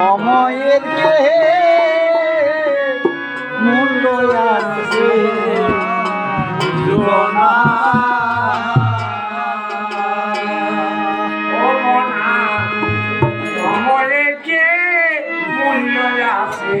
সময়ের দেহে মূল্য আছে। জীবনা সময়ের কে মূল্য আছে।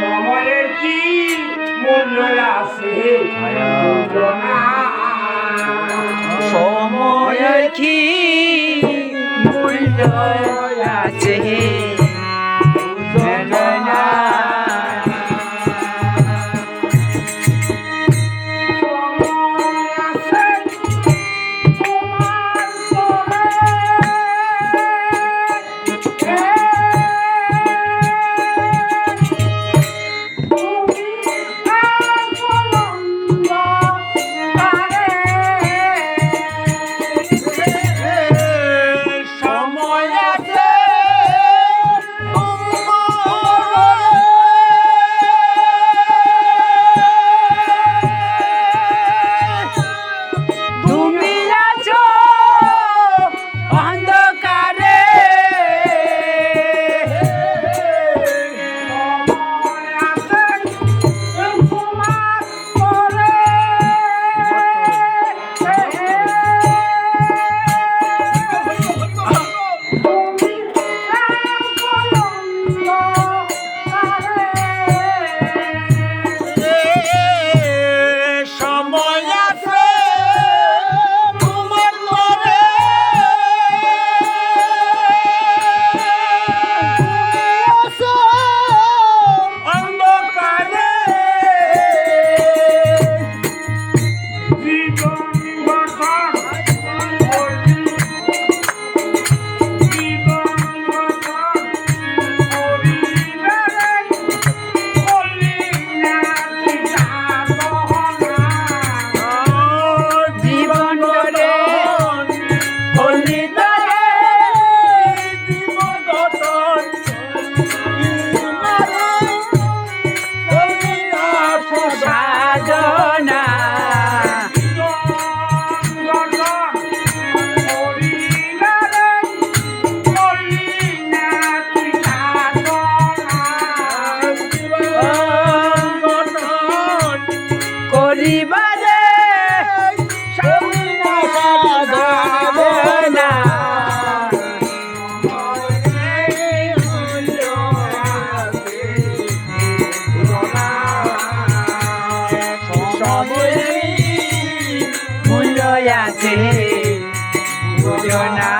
সময়ের কি মূল্য আছে? সময়ের কি মূল্য আছে? বুঝে বুঝো না।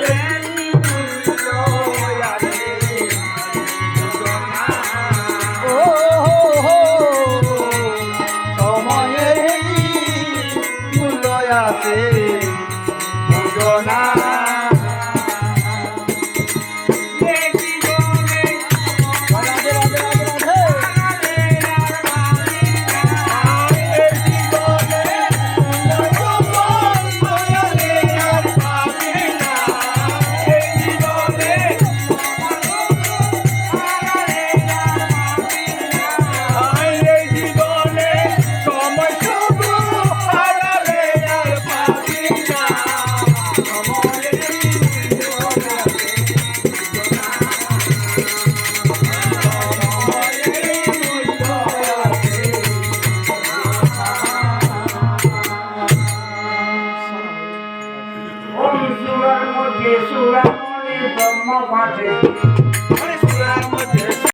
Yeah.